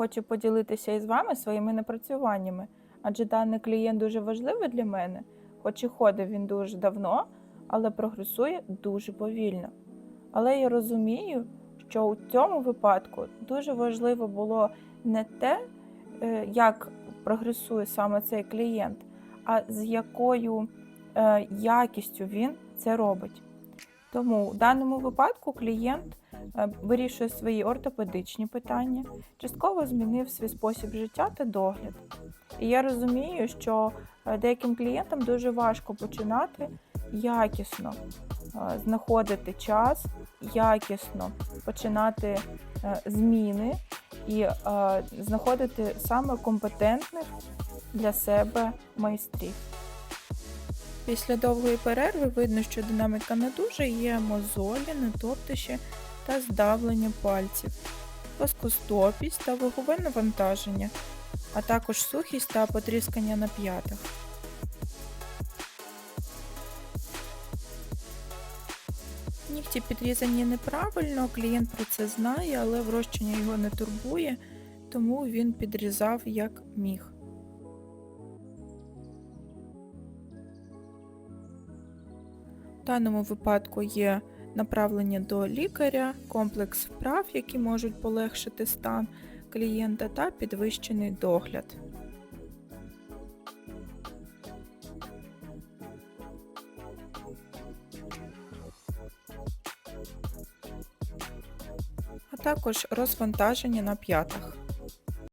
Хочу поділитися із вами своїми напрацюваннями, адже даний клієнт дуже важливий для мене, хоч і ходив він дуже давно, але прогресує дуже повільно. Але я розумію, що у цьому випадку дуже важливо було не те, е, як прогресує саме цей клієнт, а з якою е, якістю він це робить. Тому в даному випадку клієнт е, вирішує свої ортопедичні питання, частково змінив свій спосіб життя та догляд. І я розумію, що е, деяким клієнтам дуже важко починати якісно е, знаходити час, якісно починати зміни і знаходити саме компетентних для себе майстрів. Після довгої перерви видно, що динаміка не дуже є мозолі, нетоптищі та здавлення пальців, плоскостопість та вагове навантаження, а також сухість та потріскання на п'ятах. Нігті підрізані неправильно, клієнт про це знає, але врощення його не турбує, тому він підрізав як міг. В даному випадку є направлення до лікаря, комплекс вправ, які можуть полегшити стан клієнта, та підвищений догляд. А також розвантаження на п'ятах.